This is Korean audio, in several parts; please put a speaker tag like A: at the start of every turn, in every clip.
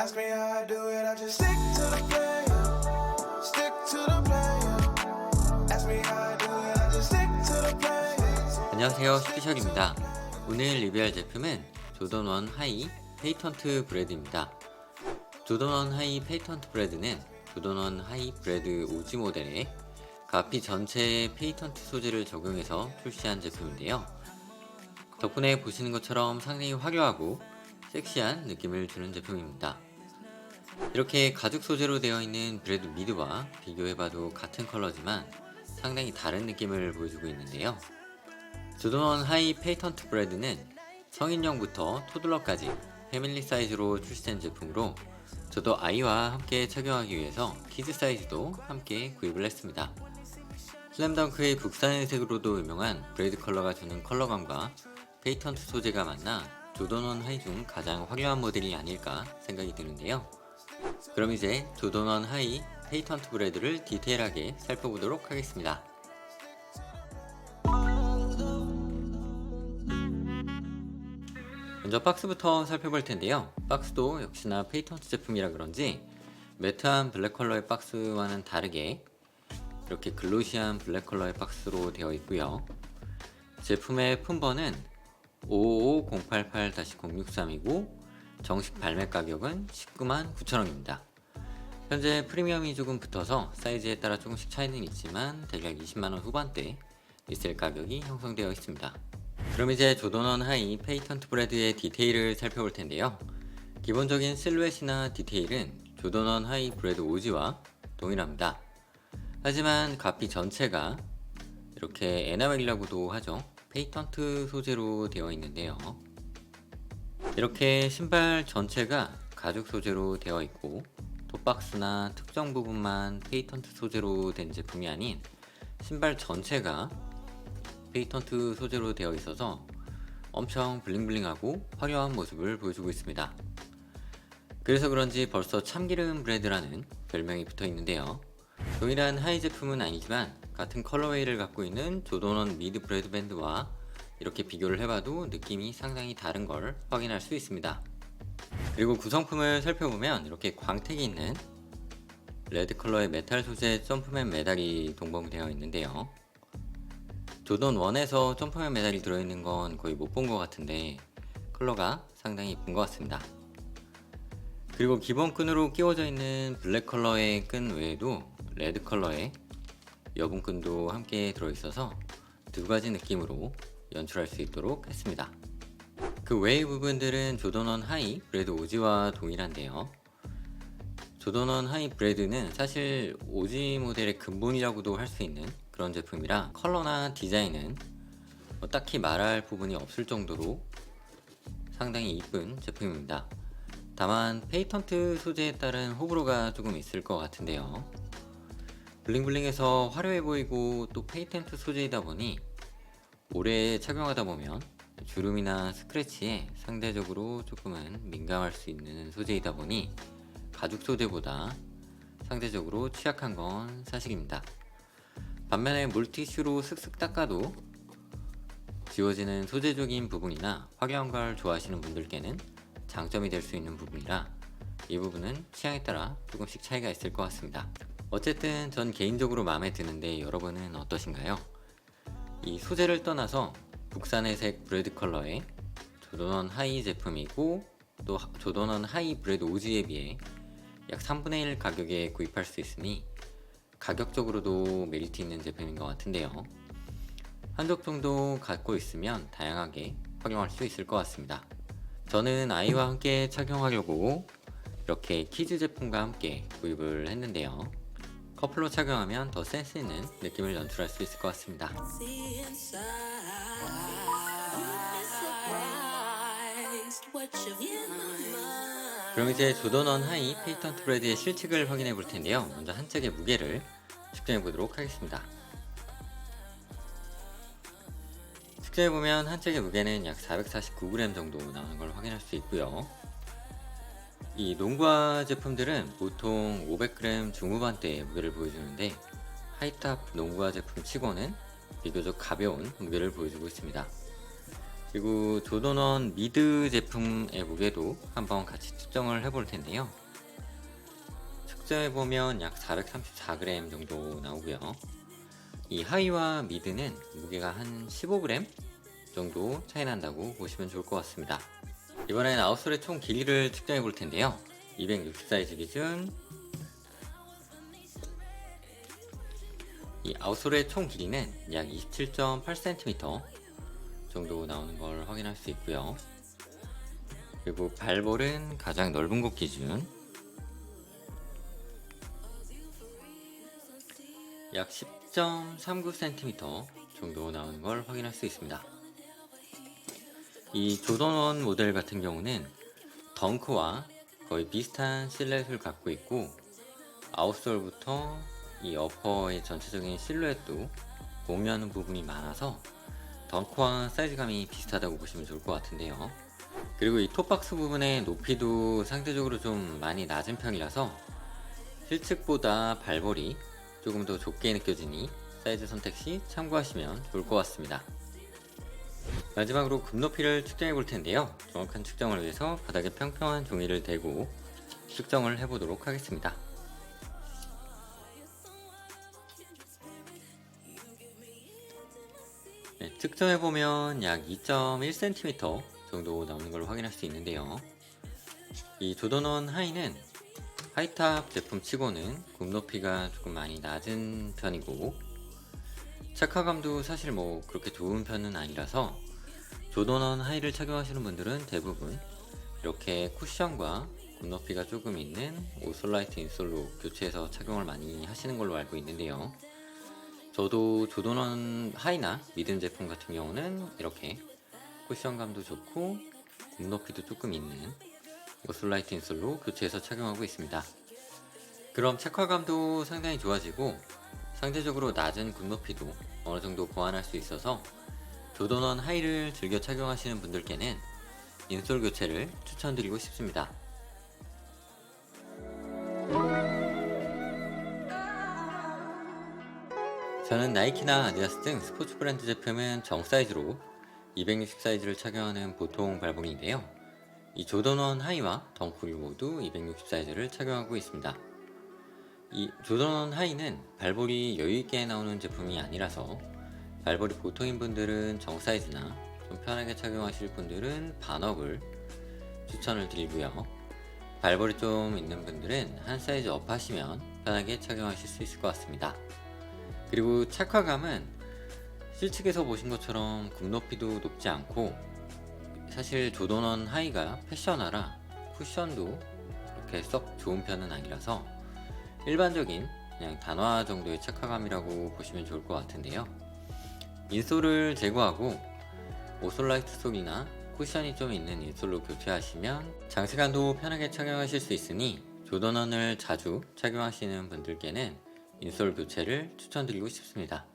A: Ask me how I do it, I just stick to the plan. Stick to the plan. Ask me how I do it, I just stick to the plan.
B: 안녕하세요 슈피셜입니다 오늘 리뷰할 제품은 조던원 하이 페이턴트 브레드입니다 조던원 하이 페이턴트 브레드는 조던원 하이 브레드 오지 모델에 가피 전체에 페이턴트 소재를 적용해서 출시한 제품인데요 덕분에 보시는 것처럼 상당히 화려하고 섹시한 느낌을 주는 제품입니다 이렇게 가죽 소재로 되어 있는 브레드 미드와 비교해봐도 같은 컬러지만 상당히 다른 느낌을 보여주고 있는데요 조던원 하이 페이턴트 브레드는 성인용부터 토들러까지 패밀리 사이즈로 출시된 제품으로 저도 아이와 함께 착용하기 위해서 키즈 사이즈도 함께 구입을 했습니다. 슬램덩크의 국산의 색으로도 유명한 브레이드 컬러가 주는 컬러감과 페이턴트 소재가 만나 조던원 하이 중 가장 화려한 모델이 아닐까 생각이 드는데요. 그럼 이제 조던원 하이 페이턴트 브레드를 디테일하게 살펴보도록 하겠습니다. 먼저 박스부터 살펴볼 텐데요. 박스도 역시나 페이턴트 제품이라 그런지 매트한 블랙 컬러의 박스와는 다르게 이렇게 글로시한 블랙 컬러의 박스로 되어 있고요. 제품의 품번은 555088-063이고 정식 발매 가격은 19만 9천원입니다. 현재 프리미엄이 조금 붙어서 사이즈에 따라 조금씩 차이는 있지만 대략 20만원 후반대 리셀 가격이 형성되어 있습니다. 그럼 이제 조던원 하이 페이턴트 브레드의 디테일을 살펴볼 텐데요. 기본적인 실루엣이나 디테일은 조던원 하이 브레드 오지와 동일합니다. 하지만 가피 전체가 이렇게 에나멜이라고도 하죠. 페이턴트 소재로 되어 있는데요. 이렇게 신발 전체가 가죽 소재로 되어 있고 톱박스나 특정 부분만 페이턴트 소재로 된 제품이 아닌 신발 전체가 페이턴트 소재로 되어 있어서 엄청 블링블링하고 화려한 모습을 보여주고 있습니다. 그래서 그런지 벌써 참기름 브레드라는 별명이 붙어 있는데요. 동일한 하이 제품은 아니지만 같은 컬러웨이를 갖고 있는 조던원 미드 브레드 밴드와 이렇게 비교를 해봐도 느낌이 상당히 다른 걸 확인할 수 있습니다. 그리고 구성품을 살펴보면 이렇게 광택이 있는 레드 컬러의 메탈 소재 점프맨 메달이 동봉되어 있는데요. 조던 1에서 점프맨 메달이 들어있는 건 거의 못 본 것 같은데 컬러가 상당히 이쁜 것 같습니다. 그리고 기본 끈으로 끼워져 있는 블랙 컬러의 끈 외에도 레드 컬러의 여분끈도 함께 들어있어서 두 가지 느낌으로 연출할 수 있도록 했습니다. 그 외의 부분들은 조던원 하이 브레드 오지와 동일한데요. 조던원 하이 브레드는 사실 오지 모델의 근본이라고도 할 수 있는 그런 제품이라 컬러나 디자인은 뭐 딱히 말할 부분이 없을 정도로 상당히 이쁜 제품입니다. 다만 페이턴트 소재에 따른 호불호가 조금 있을 것 같은데요. 블링블링해서 화려해 보이고 또 페이턴트 소재이다 보니 오래 착용하다 보면 주름이나 스크래치에 상대적으로 조금은 민감할 수 있는 소재이다 보니 가죽 소재보다 상대적으로 취약한 건 사실입니다. 반면에 물티슈로 슥슥 닦아도 지워지는 소재적인 부분이나 화려한 걸 좋아하시는 분들께는 장점이 될 수 있는 부분이라 이 부분은 취향에 따라 조금씩 차이가 있을 것 같습니다. 어쨌든 전 개인적으로 마음에 드는데 여러분은 어떠신가요? 이 소재를 떠나서 국산의 색 브레드 컬러의 조던원 하이 제품이고 또 하- 조던원 하이 브레드 오지에 비해 약 3분의 1 가격에 구입할 수 있으니 가격적으로도 메리트 있는 제품인 것 같은데요. 한적 정도 갖고 있으면 다양하게 활용할 수 있을 것 같습니다. 저는 아이와 함께 착용하려고 이렇게 키즈 제품과 함께 구입을 했는데요. 커플로 착용하면 더 센스 있는 느낌을 연출할 수 있을 것 같습니다. 그럼 이제 조던원 하이 페이턴트 브레드의 실측을 확인해 볼 텐데요. 먼저 한 짝의 무게를 측정해 보도록 하겠습니다. 측정해 보면 한 짝의 무게는 약 449g 정도 나오는 걸 확인할 수 있고요. 이 농구화 제품들은 보통 500g 중후반대의 무게를 보여주는데 하이탑 농구화 제품 치고는 비교적 가벼운 무게를 보여주고 있습니다. 그리고 조던원 미드 제품의 무게도 한번 같이 측정을 해볼 텐데요. 측정해 보면 약 434g 정도 나오고요. 이 하이와 미드는 무게가 한 15g 정도 차이 난다고 보시면 좋을 것 같습니다. 이번엔 아웃솔의 총 길이를 측정해 볼 텐데요. 260 사이즈 기준 이 아웃솔의 총 길이는 약 27.8cm 정도 나오는 걸 확인할 수 있고요. 그리고 발볼은 가장 넓은 곳 기준 약 10.39cm 정도 나오는 걸 확인할 수 있습니다. 이 조던원 모델 같은 경우는 덩크와 거의 비슷한 실루엣을 갖고 있고 아웃솔부터 이 어퍼의 전체적인 실루엣도 공유하는 부분이 많아서 덩크와 사이즈감이 비슷하다고 보시면 좋을 것 같은데요. 그리고 이 톱박스 부분의 높이도 상대적으로 좀 많이 낮은 편이라서 실측보다 발볼이 조금 더 좁게 느껴지니 사이즈 선택 시 참고하시면 좋을 것 같습니다. 마지막으로 굽 높이를 측정해 볼 텐데요. 정확한 측정을 위해서 바닥에 평평한 종이를 대고 측정을 해 보도록 하겠습니다. 네, 측정해 보면 약 2.1cm 정도 나오는 걸 확인할 수 있는데요. 이 조던원 하이는 하이탑 제품 치고는 굽 높이가 조금 많이 낮은 편이고 착화감도 사실 뭐 그렇게 좋은 편은 아니라서 조던원 하이를 착용하시는 분들은 대부분 이렇게 쿠션과 굽 높이가 조금 있는 오솔라이트 인솔로 교체해서 착용을 많이 하시는 걸로 알고 있는데요. 저도 조던원 하이나 미든 제품 같은 경우는 이렇게 쿠션감도 좋고 굽 높이도 조금 있는 오솔라이트 인솔로 교체해서 착용하고 있습니다. 그럼 착화감도 상당히 좋아지고 상대적으로 낮은 굽 높이도 어느 정도 보완할 수 있어서 조던원 하이를 즐겨 착용하시는 분들께는 인솔 교체를 추천드리고 싶습니다. 저는 나이키나 아디다스 등 스포츠 브랜드 제품은 정 사이즈로 260 사이즈를 착용하는 보통 발봉인데요. 이 조던원 하이와 덩쿨 모두 260 사이즈를 착용하고 있습니다. 이 조던원 하이는 발볼이 여유있게 나오는 제품이 아니라서 발볼이 보통인 분들은 정 사이즈나 좀 편하게 착용하실 분들은 반업을 추천을 드리고요. 발볼이 좀 있는 분들은 한 사이즈 업 하시면 편하게 착용하실 수 있을 것 같습니다. 그리고 착화감은 실측에서 보신 것처럼 굽 높이도 높지 않고 사실 조던원 하이가 패셔너라 쿠션도 그렇게 썩 좋은 편은 아니라서 일반적인 그냥 단화 정도의 착화감이라고 보시면 좋을 것 같은데요. 인솔을 제거하고 오솔라이트 솔이나 쿠션이 좀 있는 인솔로 교체하시면 장시간도 편하게 착용하실 수 있으니 조던원을 자주 착용하시는 분들께는 인솔 교체를 추천드리고 싶습니다.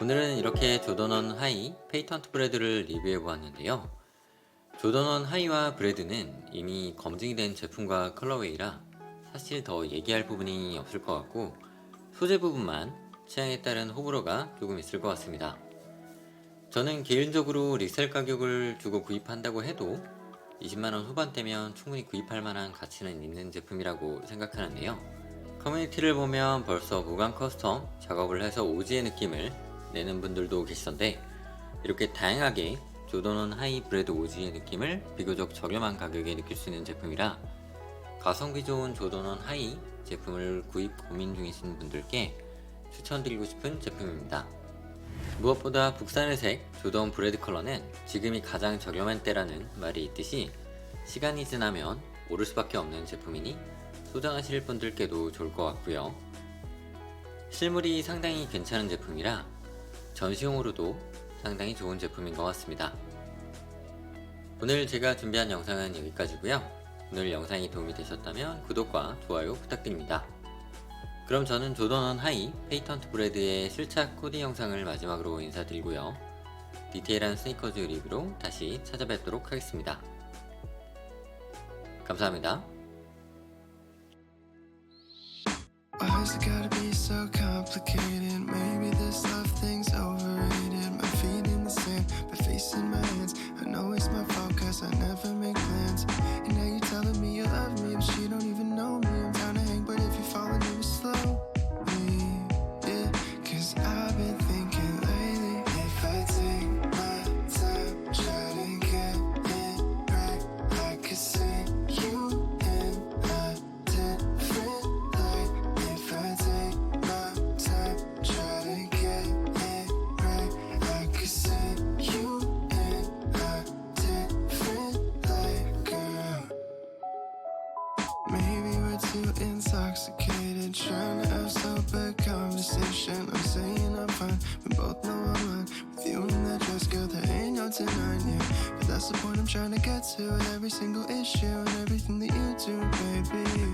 B: 오늘은 이렇게 조던원 하이 페이턴트 브레드를 리뷰해 보았는데요. 조던원 하이와 브레드는 이미 검증이 된 제품과 컬러웨이라 사실 더 얘기할 부분이 없을 것 같고 소재 부분만 취향에 따른 호불호가 조금 있을 것 같습니다. 저는 개인적으로 리셀 가격을 주고 구입한다고 해도 20만원 후반대면 충분히 구입할 만한 가치는 있는 제품이라고 생각하는데요. 커뮤니티를 보면 벌써 무광 커스텀 작업을 해서 오지의 느낌을 내는 분들도 계시던데 이렇게 다양하게 조던원 하이 브레드 오지의 느낌을 비교적 저렴한 가격에 느낄 수 있는 제품이라 가성비 좋은 조던원 하이 제품을 구입 고민 중이신 분들께 추천드리고 싶은 제품입니다. 무엇보다 국산의 색 조던 브레드 컬러는 지금이 가장 저렴한 때라는 말이 있듯이 시간이 지나면 오를 수밖에 없는 제품이니 소장하실 분들께도 좋을 것 같고요. 실물이 상당히 괜찮은 제품이라 전시용으로도 상당히 좋은 제품인 것 같습니다. 오늘 제가 준비한 영상은 여기까지고요. 오늘 영상이 도움이 되셨다면 구독과 좋아요 부탁드립니다. 그럼 저는 조던원 하이 페이턴트 브레드의 실착 코디 영상을 마지막으로 인사드리고요. 디테일한 스니커즈 리뷰로 다시 찾아뵙도록 하겠습니다. 감사합니다.
A: Why is it gotta be so complicated? Maybe this love thing's overrated. My feet in the sand, my face in my hands. I know it's my fault cause I never make plans. And now you're telling me trying to have sober conversation. I'm saying I'm fine, we both know I'm lying. With you in that dress, girl, there ain't no denying you. But that's the point I'm trying to get to with every single issue and everything that you do, baby.